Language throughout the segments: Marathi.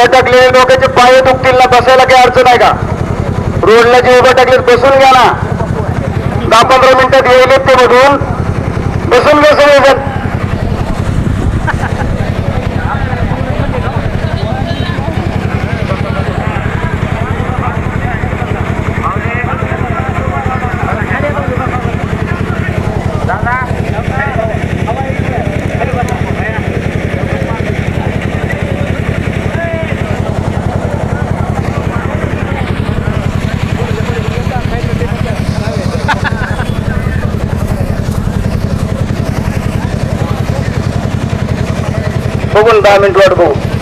उभं टाकलेले डोक्याचे पाय दुखतील ना बसायला काही अडचण आहे का? रोडला जे उभं टाकले बसून घ्या ना. दहा पंधरा मिनिटात येईल ते मधून बसून घ्या सगळेजण बघून दहा मिनिट वाट बघू.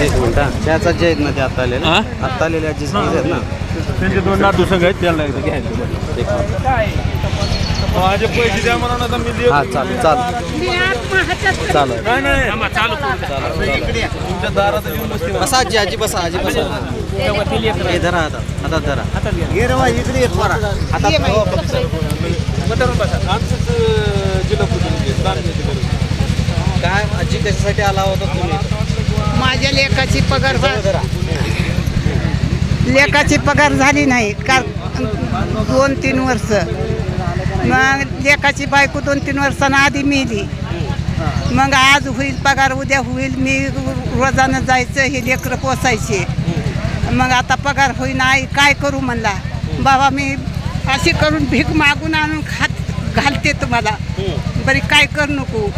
एक मिनिट त्याचा जे आहेत ना ते आता आलेले. हा? आता आलेल्या जे आहेत ना. त्यांचे दोन संघ आहेत त्याला एकदा घ्यायचं माझे पैसे द्या म्हणून आता मी देतो. हा चालेल चालेल. चालेल. नाही नाही. चालू तुमच्या दारात येऊन बसते बसा आजी आजी बसा आजी बसा. हे धरा हातात हातात धरा. हातात हो. आमचंच जिल्हा प्रतिनिधी दान द्यायचं करून. काय आजी कशासाठी आला होता तुम्ही? माझ्या लेकाची पगार धरा लेकाची पगार झाली नाही का दोन तीन वर्ष. मग लेकाची बायको दोन तीन वर्षांना आधी मिली. मग आज होईल पगार उद्या होईल मी रोजानं जायचं हे लेकरं पोसायचे. मग आता पगार होईना आई काय करू म्हणला. बाबा मी अशी करून भीक मागून आणून खात घालते तुम्हाला. बरी काय करू नको.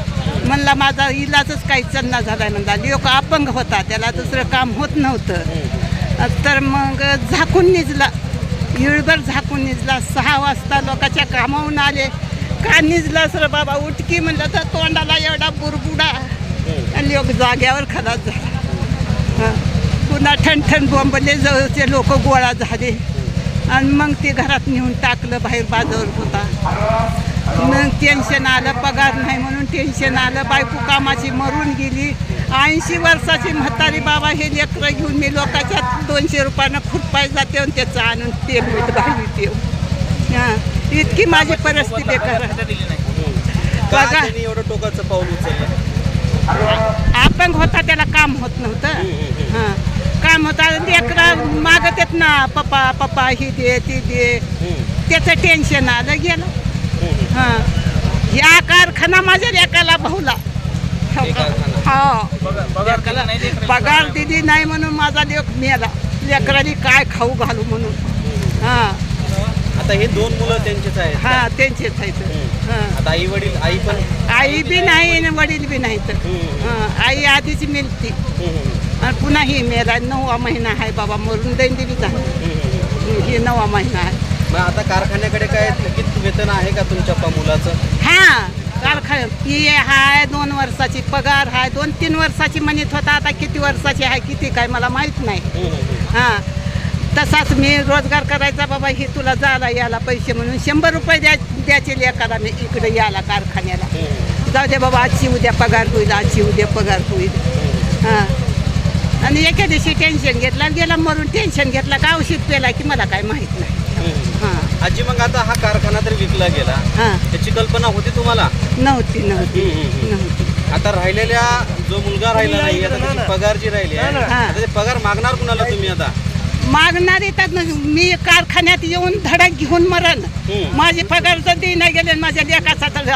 म्हणला माझा इलाजच काही चलना झाला म्हणला. लोक अपंग होता. त्याला दुसरं काम होत नव्हतं. तर मग झाकून निजला. इळभर झाकून निजला. सहा वाजता लोकांच्या कामावून आले. का निजला? सर बाबा उठकी म्हणलं तर तोंडाला एवढा बुरबुडा. आणि लोक जाग्यावर खलास झाला. पुन्हा ठणठण बोंबले जवळचे लोक गोळा झाले. आणि मग ते घरात नेऊन टाकलं बाहेर बाजावर होता. मग टेन्शन आलं पगार नाही म्हणून टेन्शन आलं. बायको कामाची मरून गेली. ऐंशी वर्षाची म्हातारी बाबा हे लेकरं घेऊन मी लोकांच्या दोनशे रुपयानं खुटपाय जाते आणि त्याचं आणून तेल मीठ भाजी तेव हां इतकी माझी परिस्थिती बेकार बघा. एवढं टोकाचं पाऊल उचललं? अपंग होता त्याला काम होत नव्हतं. हां काम होता. लेकरं मागत येत ना पप्पा पप्पा ही दे ती दे. त्याचं टेन्शन आलं गेलं. हां. या कारखाना माझ्या लेकाला भाऊला. हे. पगार दिली नाही म्हणून माझा लेक मेला लेकरांनी काय खाऊ घालू म्हणून. हां. आता हे दोन मुलं त्यांचेच आहेत? हां त्यांचेच आहेत. हां. आता आई वडील आई पण आई बी नाही आणि वडील बी नाहीत. हम्म. हां आई आधीच मिळती. आणि पुन्हा ही मेला नववा महिना आहे बाबा मरून दैंदी बी झाली ही नववा महिना आहे. मग आता कारखान्याकडे काय किती वेतन आहे का तुमच्या पा मुलाचं हा कारखाना ही हाय दोन वर्षाची पगार हाय दोन तीन वर्षाची म्हणत होता आता किती वर्षाची आहे किती काय मला माहीत नाही. हां तसाच मी रोजगार करायचा बाबा हे तुला जायला यायला पैसे म्हणून शंभर रुपये द्या द्यायचे लेकाला मी इकडे यायला कारखान्याला. जाऊ दे बाबा आजची उद्या पगार होईल आजची उद्या पगार होईल. हां. आणि एका दिवशी टेन्शन घेतला गेला मरून टेन्शन घेतला का औषध पेला की मला काय माहीत नाही. हां. आजी मग आता हा कारखाना तर विकला गेला. हां. त्याची कल्पना होती तुम्हाला? नव्हती नव्हती हम्म. नव्हती. आता राहिलेल्या जो मुलगा राहिला नाही आता त्याची पगार जी राहिली आहे हा. आता ते पगार मागणार कुणाला तुम्ही आता? मागणारी तर न- मी कारखान्यात येऊन धडक घेऊन मरण. माझे पगार जर देण्या गेले माझ्या लेकाचा तर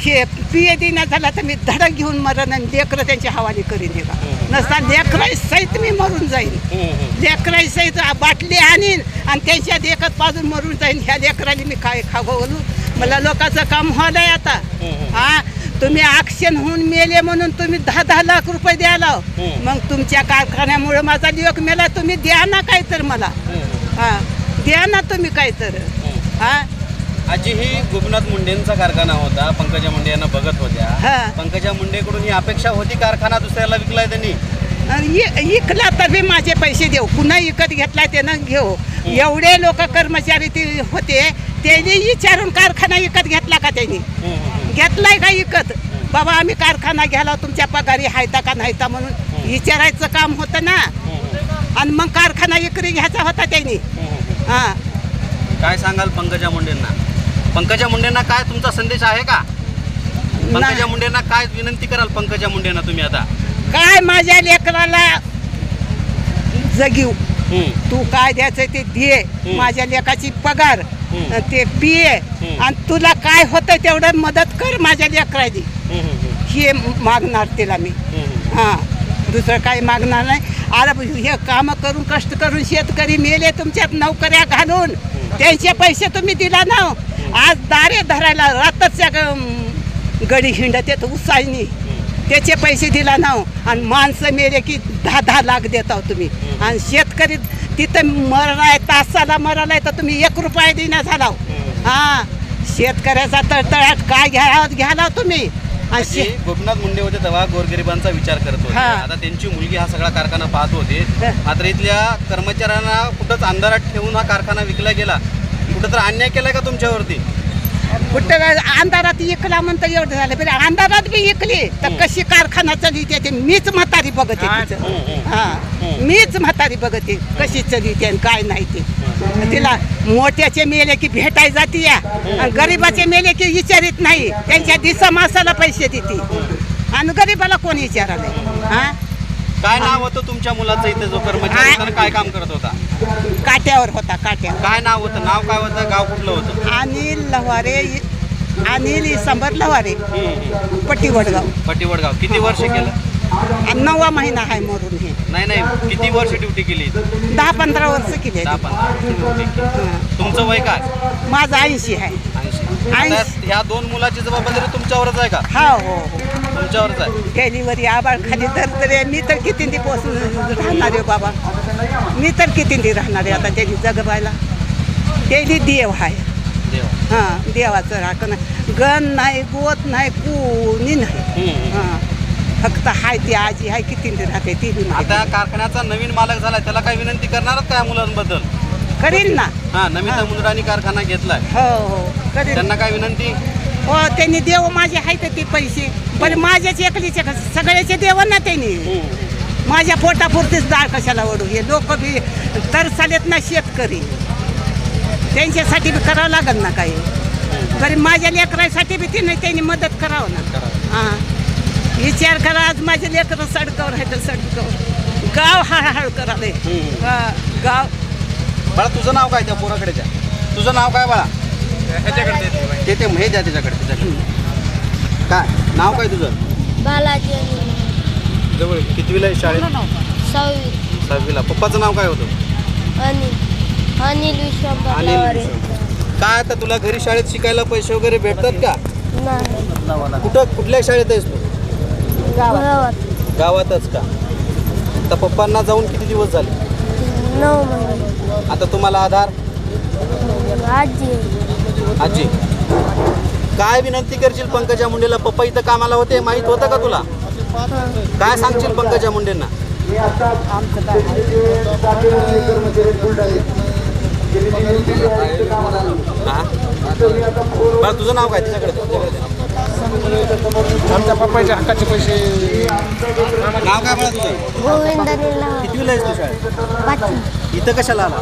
हे पिये देण्या झाला तर मी धडक घेऊन मरण आणि लेकरं त्यांची हवाली करीन का नसता लेकराई सहित मी मरून जाईन. लेकराई सहित बाटली आणीन आणि त्यांच्या देखत पाजून मरून जाईन. ह्या लेकराने मी काय खावलं मला लोकांचं काम व्हायलंय आता. हा तुम्ही ॲक्शन होऊन मेले म्हणून तुम्ही दहा दहा लाख रुपये द्यायला. मग तुमच्या कारखान्यामुळे माझा लेख मेला. तुम्ही द्या ना काय तर मला हा. द्या ना तुम्ही काय तर हा. आजी ही गोपीनाथ मुंडेंचा कारखाना होता. पंकजा मुंडे यांना बघत होत्या. हा. पंकजा मुंडेकडून ही अपेक्षा होती कारखाना दुसऱ्याला विकलाय त्यांनी? इकला तर मी माझे पैसे देऊ. पुन्हा विकत घेतलाय त्यानं घेऊ. एवढे लोक कर्मचारी ते होते. त्यांनी विचारून कारखाना विकत घेतला का त्यांनी? घेतलाय का विकत बाबा आम्ही कारखाना घ्यायला तुमच्या पगारी हायता का नाहीता म्हणून विचारायचं काम होतं ना. आणि मग कारखाना विक्री घ्यायचा होता त्यांनी. हा. काय सांगाल पंकजा मुंडेंना? पंकजा मुंडेंना काय तुमचा संदेश आहे का? पंकजा. मुंडेंना काय विनंती कराल पंकजा मुंडेंना तुम्ही आता? काय माझ्या लेकराला जगीव. तू काय द्यायचं ते दे. माझ्या लेकाची पगार. ते पिये. आणि तुला काय होतं तेवढं मदत कर माझ्या लेकराची. हे मागणार तिला मी. हां दुसरं काही मागणार नाही. अरे हे कामं करून कष्ट करून शेतकरी मेले तुमच्यात नोकऱ्या घालून. त्यांचे पैसे तुम्ही दिला ना. आज दारे धरायला रात्रच्या ग- गडी हिंडत येत उसायनी त्याचे पैसे दिला ना. आणि माणसं मेले की दहा दहा लाख देता तुम्ही. आणि शेतकरी तिथं मरलाय तासाला मरालाय तर तुम्ही एक रुपया देण्या झाला हां. शेतकऱ्याचा तळतळाट काय घ्या घ्याला तुम्ही. आणि गोपीनाथ मुंडे होते तेव्हा गोरगरिबांचा विचार करत होते. हा. आता त्यांची मुलगी हा सगळा कारखाना पाहत होते. मात्र इथल्या कर्मचाऱ्यांना कुठंच अंधारात ठेवून हा कारखाना विकला गेला. कुठं तर अन्याय केलाय का तुमच्यावरती? कुठं अंधारात इकला म्हणतं एवढं झालं. बरं अंधारात बी इकली. तर कशी कारखाना चलिते ते मीच म्हातारी बघते तिचं. हा. मीच म्हातारी बघते कशी चलिते आणि काय नाही ते. तिला मोठ्याचे मेले की भेटाय जाते या. आणि गरीबाचे मेले की विचारित नाही. त्यांच्या दिसा मासाला पैसे देते. आणि गरीबाला कोण विचारायला हा? काय नाव होतं तुमच्या मुलाचं इथे जो कर्मचारी होता ना, काय काम करत होता? काट्यावर होता काट्यावर काय नाव होतं? नाव काय होतं? गाव कुठलं होतं? अनिल लवारे अनिल सांबर लवारे पट्टी वडगाव पट्टी वडगाव किती वर्ष केलं? नववा महिना आहे मरून हे. नाही नाही किती वर्ष ड्युटी केली? दहा पंधरा वर्ष केले दहा पंधरा वर्ष duty केली. तुमचं वय काय? माझं ऐंशी आहे. ऐंशी. ऐंशी. आता ह्या दोन मुलाची जबाबदारी तुमच्यावरच आहे का? हा हो हो. तुमच्यावरच आहे. डिलिव्हरी आबाळ खाली तर तरी मी तर किती दिवस राहणार आहे बाबा. मी तर किती दी राहणार आहे आता त्यांनी जगवायला त्यांनी देव आहे. देवा. हां देवाचं राखण गण नाही गोत नाही कोणी नाही. हम्म. हां. फक्त हाय ती आजी आहे किती राहते ती बी माहिती. आता कारखान्याचा नवीन मालक झाला त्याला काय विनंती करणार का या मुलांबद्दल? करील ना. हा नमिता मुंद्रानी कारखाना घेतलाय. हो हो करील त्यांना काय विनंती? हो त्यांनी देव माझे आहेत ते पैसे. पण माझ्याच एकलीचे कसं सगळ्याचे देव ना त्यांनी. माझ्या पोटापुरतीच डाळ कशाला ओढू? हे लोक बी तरसालेत ना शेतकरी. त्यांच्यासाठी बी करावं लागेल ना काही. बरे माझ्या लेकरासाठी बी तिने त्यांनी मदत करावं ना. हां. विचार करा आज माझे लेकरं सडकावर आहे तर सडकावर. गाव हळहळ कराले हम्म. हा, गाव. बाळा तुझं नाव काय त्या पोराकडे तुझं नाव काय बाळा? ते ते हे द्या त्याच्याकडे त्याच्याकडे काय? नाव काय तुझं? बालाजी आणि जवळ कितवीला आहे शाळेत? सहावी. सहावीला. पप्पाचं नाव काय होतं? अनिल. अनिल अनिल. काय आता तुला घरी शाळेत शिकायला पैसे वगैरे भेटतात का? नाही. कुठं कुठल्या शाळेत आहेस तू? गावात. गावातच का? आता पप्पांना जाऊन किती दिवस झाले? नऊ महिने. आता तुम्हाला आधार? आजी. आजी. काय विनंती करशील पंकजा मुंडेला? पप्पा इथं कामाला होते माहीत होतं का तुला? काय सांगशील पंकजा मुंडेंना? हा? बरं तुझं नाव काय? तिच्याकडे. दे, तिच्याकडे दे. आमच्या पप्पाचे हक्काचे पैसे. नाव काय बळा तुझं? गोविंद निला कितवीला आहेस तू शाळेत? पाचवी. इथं कशाला आला?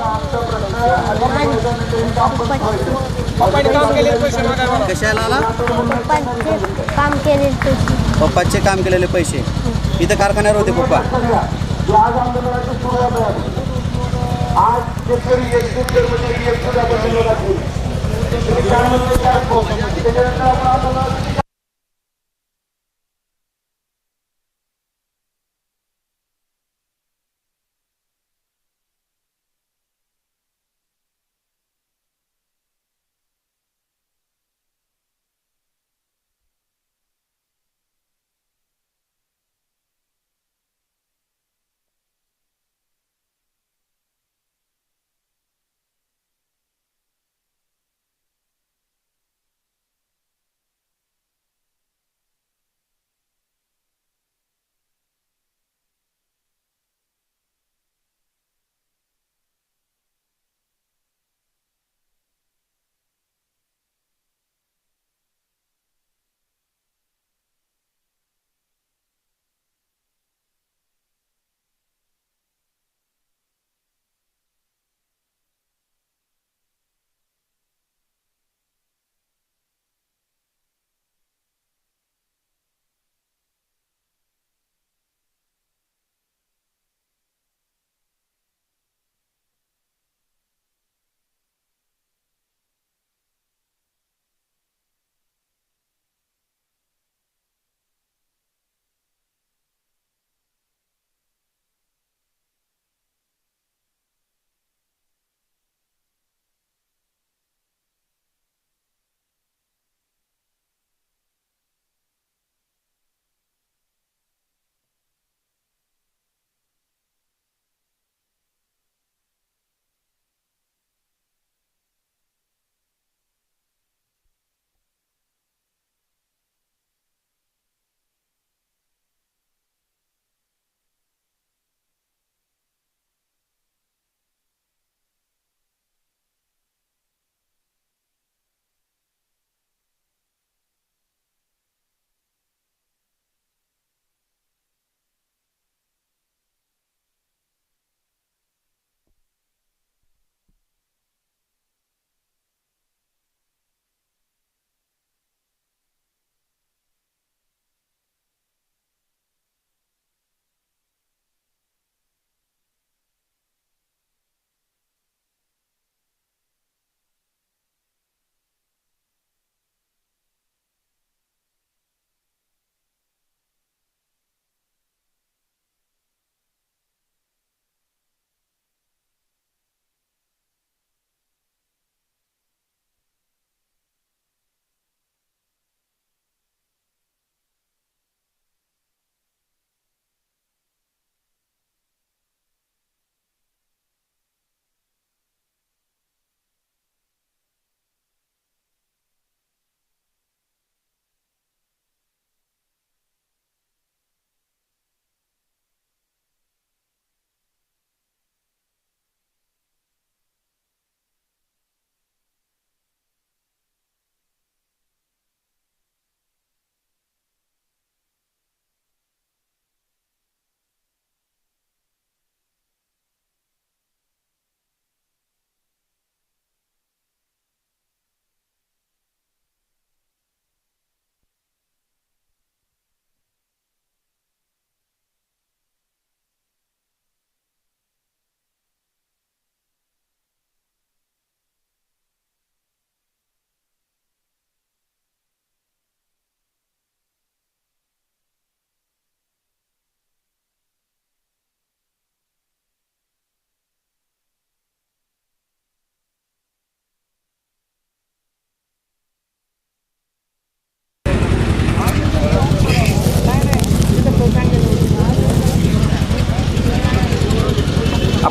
पप्पाने काम केले पैसे मागायला कशाला आला? पप्पांचे काम केले पैसे. पप्पाचे काम केलेले पैसे. इथं कारखान्यावर होते पप्पा.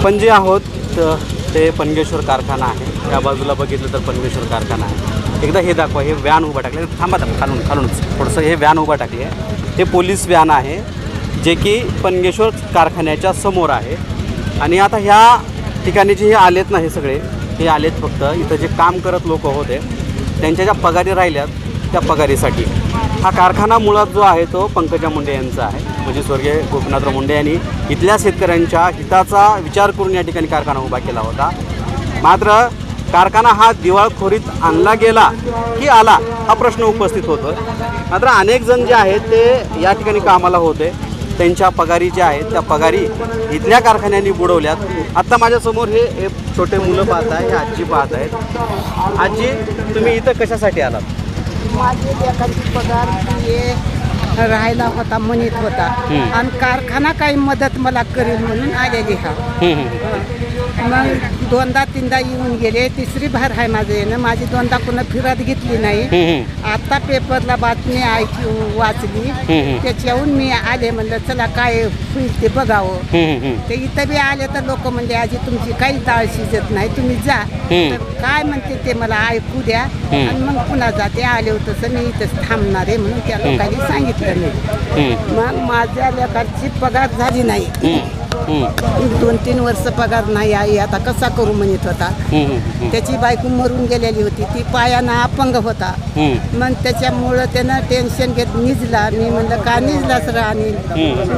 आपण जे आहोत ते पनगेश्वर कारखाना आहे. या बाजूला बघितलं तर पनगेश्वर कारखाना आहे. एकदा हे दाखवा हे व्हॅन उभा टाकले थांबा थांबा खालून खालूनच थोडंसं हे व्हॅन उभा टाकली आहे हे पोलीस व्हॅन आहे जे की पनगेश्वर कारखान्याच्या समोर आहे. आणि आता ह्या ठिकाणी जे हे आलेत ना हे सगळे हे आलेत फक्त. इथं जे काम करत लोक होते त्यांच्या ज्या पगारी राहिल्यात त्या पगारीसाठी. हा कारखाना मुळात जो आहे तो पंकजा मुंडे यांचा आहे. म्हणजे स्वर्गीय गोपीनाथराव मुंडे यांनी इथल्या शेतकऱ्यांच्या हिताचा विचार करून या ठिकाणी कारखाना उभा केला होता. मात्र कारखाना हा दिवाळखोरीत आणला गेला की आला हा प्रश्न उपस्थित होतो मात्र अनेक जण जे आहेत ते या ठिकाणी कामाला होते. त्यांच्या पगारी ज्या आहेत त्या पगारी इथल्या कारखान्यांनी बुडवल्यात. आत्ता माझ्यासमोर हे हे छोटे मुलं पाहत आहे हे आजी पाहत आहेत. आजी तुम्ही इथं कशासाठी आलात? माझी लेकाची पगार हे राहायला होता म्हणत होता. आणि कारखाना काही मदत मला करेल म्हणून आलेली हा. मग दोनदा तीनदा येऊन गेले तिसरी भार आहे माझं येणं. माझी दोनदा पुन्हा फिरत घेतली नाही. आता पेपरला बातमी ऐकू वाचली. त्याच्याहून मी आले म्हणलं चला काय होईल ते बघावं. ते इथं बी आले तर लोक म्हणले आजी तुमची काही डाळ शिजत नाही तुम्ही जा. तर काय म्हणते ते मला ऐकू द्या. आणि मग पुन्हा जाते आले होतं मी इथंच थांबणार आहे म्हणून त्या लोकांनी सांगितलं मी मग माझ्या लेखाची पगार झाली नाही. दोन तीन वर्ष पगार नाही आई आता कसा करू? म्हणत होता. त्याची बायको मरून गेलेली होती. ती पायानं अपंग होता. मग त्याच्यामुळं त्यानं टेन्शन घेत निजला. मी म्हणलं का निजलाच राहणे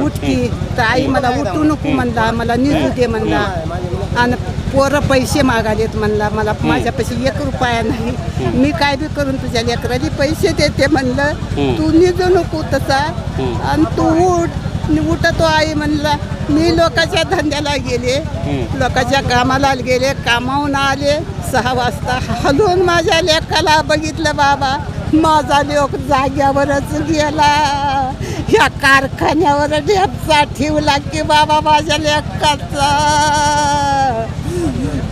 उठकी तर आई मला उठू नको म्हणला. मला निजू दे म्हणला. आणि पोरं पैसे मागालेत म्हणला. मला माझ्यापाशी एक रुपया नाही. मी काय बी करून तुझ्या लेकराला पैसे देते म्हणलं. तू निजू नको तसा. आणि तू उठ. उठतो आई म्हणला मी लोकांच्या धंद्याला गेले. लोकांच्या कामाला गेले कामावून आले. सहा वाजता हलवून माझ्या लेकाला बघितलं बाबा. माझा लोक जाग्यावरच गेला. ह्या कारखान्यावर ठेवला की बाबा माझ्या लेकाचा.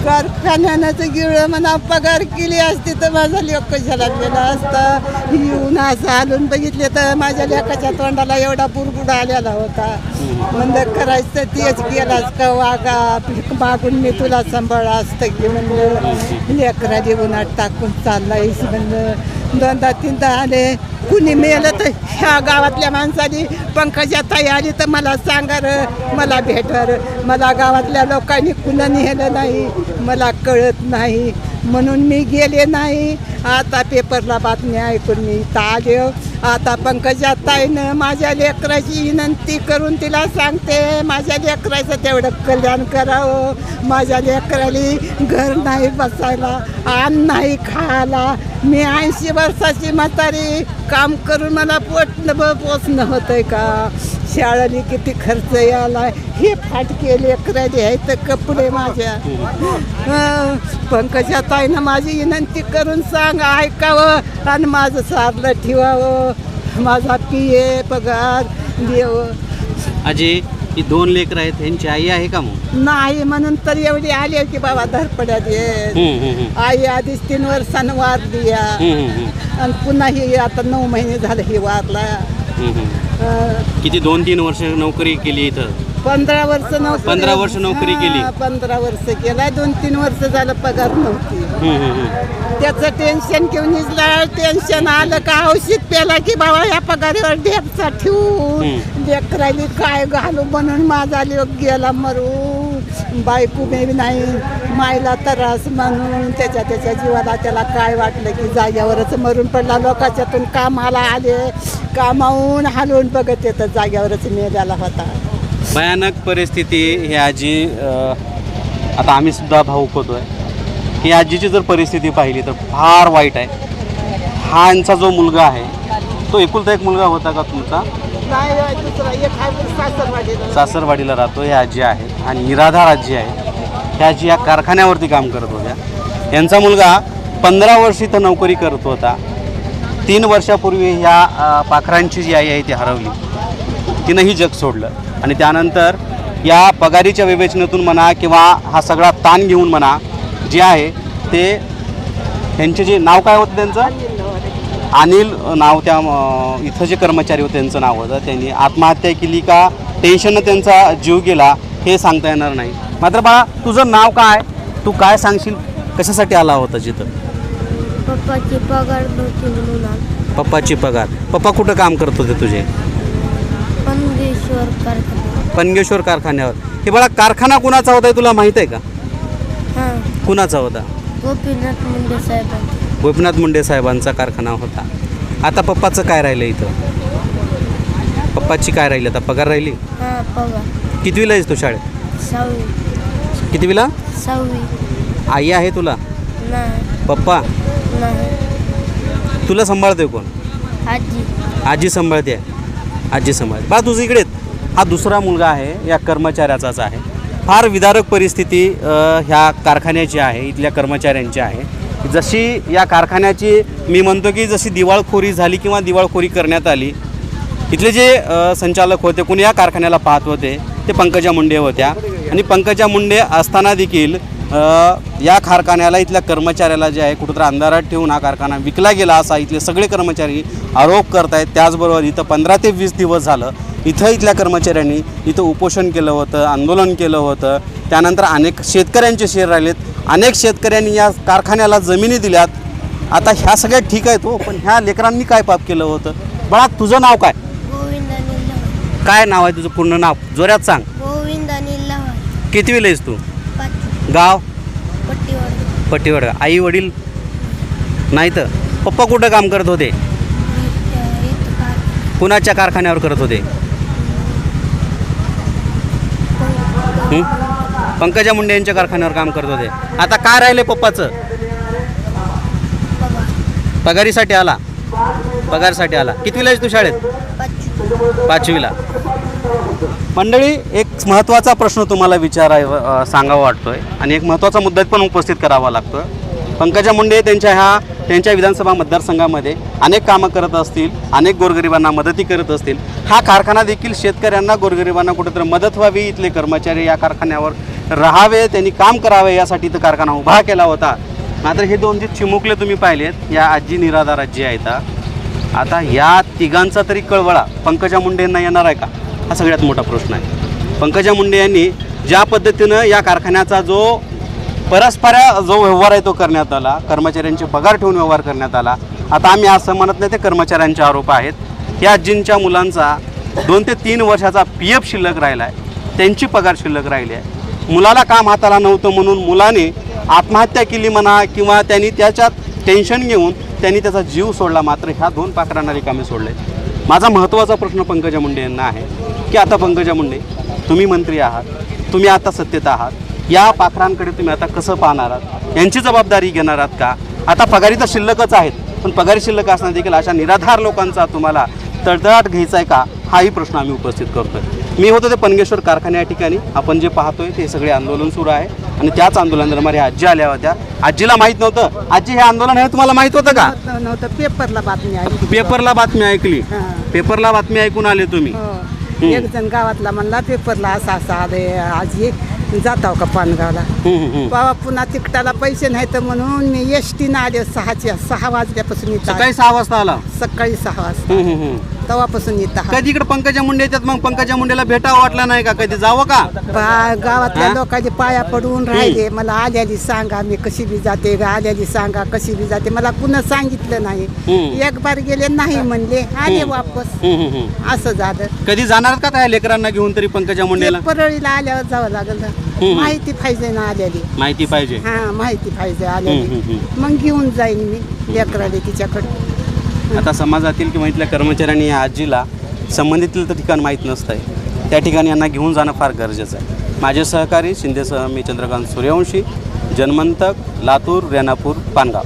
कारखान्यानं गिळं म्हणा पगार केली असती तर माझा लेख कशाला गेला असता? येऊन असं आलून बघितले तर माझ्या लेखाच्या तोंडाला एवढा बुरबुड आलेला होता. म्हणलं करायचं तर तेच केलास का वागा? भीक मागून मी तुला सांभाळ असतं की? म्हणलं लेकरा उन्हात टाकून चाललायस. म्हणलं दोनदा तीनदा आले. कुणी मेलं तर ह्या गावातल्या माणसानी पंकजा तयारी तर मला सांगा र मला भेटर मला गावातल्या लोकांनी कुणा नेलं नाही मला कळत नाही. म्हणून मी गेले नाही. आता पेपरला बातम्या ऐकून मी इथं आले. आता पंकजा ताईनं माझ्या लेकराची विनंती करून तिला सांगते माझ्या लेकराचं तेवढं कल्याण करावं. माझ्या लेकराली घर नाही बसायला अन्न नाही खायला. मी ऐंशी वर्षाची म्हातारी काम करून मला पोटणं ब- पोचणं होतंय का? शाळेला किती खर्च यायला हे फाटके लेकराले आहेत कपडे माझ्या. पंकजा ताईनं माझी विनंती करून सांग ऐकावं आणि माझं सारलं ठेवावं. माझा पिये पगार देव. आजी ही दोन लेकरं आहेत यांची आई आहे का मग? नाही म्हणून तर एवढी आली की बाबा धरपड्यात ये. आई आधीच तीन वर्षानं वारली या आणि पुन्हा ही आता नऊ महिने झाले ही वारला. अं, किती दोन तीन वर्ष नोकरी केली इथं? पंधरा वर्ष नोकरी पंधरा वर्ष नोकरी केली. हा, पंधरा वर्ष केलाय. दोन तीन वर्ष झालं पगार नव्हती. त्याचं टेन्शन घेऊन टेन्शन आलं का? औषध प्याला की बाबा या पगारीवर ढेपचा ठेवून लेकराली काय घालू म्हणून माझा लोक गेला मरून. बायको बी नाही मायला त्रास म्हणून त्याच्या त्याच्या जीवाला त्याला काय वाटलं की जाग्यावरच मरून पडला. लोकांच्यातून कामाला आले कामावून हालवून बघत येतं जाग्यावरच मेल्याला होता. भयानक परिस्थिती ही आजी आता आम्ही सुद्धा भाऊक होतोय ही आजीची जर परिस्थिती पाहिली तर फार वाईट आहे. हा यांचा जो मुलगा आहे तो एकुलता एक मुलगा होता का तुमचा? सासरवाडीला राहतो. हे आजी आहेत आणि निराधार आजी आहे. ह्या आजी या कारखान्यावरती काम करत होत्या. यांचा मुलगा पंधरा वर्ष इथं नोकरी करत होता. तीन वर्षापूर्वी ह्या पाखरांची जी आई आहे ती हरवली. तिनंही जग सोडलं. आणि त्यानंतर या पगारीच्या विवेचनेतून म्हणा किंवा हा सगळा ताण घेऊन म्हणा जे आहे ते त्यांचे जे नाव काय होतं त्यांचं? अनिल नाव त्या इथं जे कर्मचारी होते त्यांचं नाव होतं. त्यांनी आत्महत्या केली का टेन्शननं त्यांचा जीव गेला हे सांगता येणार नाही. मात्र बाळा तुझं नाव काय? तू काय सांगशील? कशासाठी आला होता जिथं? पप्पाची पगार नव्हती म्हणून आलो. पप्पाची पगार. पप्पा कुठं काम करत होते तुझे? पनगेश्वर कारखाना पनगेश्वर कारखान्यावर. हे बाळा कारखाना कुणाचा होता तुला माहीत आहे का? कुणाचा होता? गोपीनाथ मुंडे साहेबांचा. गोपीनाथ मुंडे साहेबांचा कारखाना होता. आता पप्पाचं काय राहिलं इथं? पप्पाची काय राहिली? आता पगार राहिली? हां पगार. कितवीला आहेस तू शाळेत? सहावी. कितवीला? सहावी. आई आहे तुला? नाही. पप्पा? नाही. तुला सांभाळते कोण? आजी. आजी सांभाळते. आजी सांभाळते. बा तुझं इकडे. हा दुसरा मुलगा आहे या कर्मचाऱ्याचाच आहे. फार विदारक परिस्थिती ह्या कारखान्याची आहे इथल्या कर्मचाऱ्यांची आहे. जशी या कारखान्याची मी म्हणतो की जशी दिवाळखोरी झाली किंवा दिवाळखोरी करण्यात आली इथले जे संचालक होते कोणी या कारखान्याला पाहत होते ते पंकजा मुंडे होत्या. आणि पंकजा मुंडे असताना देखील या कारखान्याला इथल्या कर्मचाऱ्याला जे आहे कुठंतरी अंधारात ठेवून हा कारखाना विकला गेला असा इथले सगळे कर्मचारी आरोप करत आहेत त्याचबरोबर इथं पंधरा ते वीस दिवस झालं इथं इथल्या कर्मचाऱ्यांनी इथं उपोषण केलं होतं आंदोलन केलं होतं. त्यानंतर अनेक शेतकऱ्यांचे शेअर राहिलेत. अनेक शेतकऱ्यांनी या कारखान्याला जमिनी दिल्यात. आता ह्या सगळ्या ठीक आहेत हो पण ह्या लेकरांनी काय पाप केलं होतं? बाळा तुझं नाव काय? काय नाव आहे तुझं पूर्ण नाव? जोरात सांग. गोविंद अनिल किती वेळ आहेस तू? गाव? पट्टीवड. आई वडील? नाही तर? पप्पा कुठं काम करत होते? कुणाच्या कारखान्यावर करत होते? पंकजा मुंडे यांच्या कारखान्यावर काम करत होते. आता काय राहिले पप्पाचं? पगारीसाठी आला. पगारसाठी आला. कितवीला आहेस तू शाळेत? पाचवीला. मंडळी एक महत्त्वाचा प्रश्न तुम्हाला विचाराय सांगावा वाटतोय आणि एक महत्त्वाचा मुद्दा पण उपस्थित करावा लागतो पंकजा मुंडे त्यांच्या ह्या त्यांच्या विधानसभा मतदारसंघामध्ये अनेक कामं करत असतील अनेक गोरगरिबांना मदती करत असतील हा कारखाना देखील शेतकऱ्यांना गोरगरिबांना कुठेतरी मदत व्हावी इथले कर्मचारी या कारखान्यावर राहावे त्यांनी काम करावे यासाठी तो कारखाना उभा केला होता. मात्र हे दोन जे चिमुकले तुम्ही पाहिलेत या आजी निराधार आजी आहेत आता या तिघांचा तरी कळवळा पंकजा मुंडे यांना येणार आहे का? हा सगळ्यात मोठा प्रश्न आहे. पंकजा मुंडे यांनी ज्या पद्धतीनं या कारखान्याचा जो परस्पऱ्या जो व्यवहार आहे तो करण्यात आला कर्मचाऱ्यांचे पगार ठेवून व्यवहार करण्यात आला. आता आम्ही असं म्हणत नाही ते कर्मचाऱ्यांचे आरोप आहेत. या आजींच्या मुलांचा दोन ते तीन वर्षाचा पी एफ शिल्लक राहिला आहे त्यांची पगार शिल्लक राहिली आहे. मुलाला काम हाताला नव्हतं म्हणून मुलाने आत्महत्या केली म्हणा किंवा त्यांनी त्याच्यात टेन्शन घेऊन त्यांनी त्याचा जीव सोडला मात्र ह्या दोन पाकरांना रिकामे सोडले. माझा महत्त्वाचा प्रश्न पंकजा मुंडे यांना आहे की आता पंकजा मुंडे तुम्ही मंत्री आहात तुम्ही आता सत्तेत आहात या पाखरांकडे तुम्ही आता कसं पाहणार आहात? यांची जबाबदारी घेणार आहात का? आता पगारी तर शिल्लकच आहेत पण पगारी शिल्लक असताना देखील अशा निराधार लोकांचा तुम्हाला तळतळाट घ्यायचा आहे का? हाही प्रश्न आम्ही उपस्थित करतोय. मी होतो ते पनगेश्वर कारखान्या या ठिकाणी. आपण जे पाहतोय ते सगळे आंदोलन सुरू आहे. आणि त्याच आंदोलनाद्वारे आजी आल्या होत्या. आजीला माहीत नव्हतं. आजी हे आंदोलन आहे तुम्हाला माहीत होतं का? नव्हतं पेपरला बातमी ऐकली पेपरला बातमी ऐकली. पेपरला बातमी ऐकून आले तुम्ही. हो. एक जण गावातला म्हणला पेपरला असा असा आले आजी जाताव का पानगावला. बाबा पुन्हा तिकटाला पैसे नाही तर म्हणून मी एस टीनं आले सहाच्या सहा वाजल्यापासून सकाळी. सहा वाजता आला सकाळी सहा वाजता. तेव्हापासून आहे. कधी इकडे पंकजा मुंडे येतात मग? पंकजा मुंडेला भेटावं वाटलं नाही का? कधी जावं का? पा- गावातल्या? लोकांचे पाया पडून राहिले. मला आल्याली सांगा मी कशी बी जाते ग आल्याली सांगा कशी बी जाते. मला कुणा सांगितलं नाही. हम्म. एक बार गेले नाही म्हणले. आले वापस. हम्म, हम्म, हम्म. असं झालं. कधी जाणार का त्या लेकरांना घेऊन तरी पंकजा मुंडेला? ते परळीला आल्यावर जावं लागलं. माहिती पाहिजे ना आल्याली. माहिती पाहिजे. हा माहिती पाहिजे हम्म, आल्याली. हम्म, मग घेऊन जाईन मी लेकराले तिच्याकडे. आता समाजातील किंवा इथल्या कर्मचाऱ्यांनी या आजीला संबंधित ठिकाण माहीत नसतंय. त्या ठिकाणी यांना घेऊन जाणं फार गरजेचं आहे. माझे सहकारी शिंदेसह मी चंद्रकांत सूर्यवंशी जन्मंतक लातूर रेणापूर पानगाव.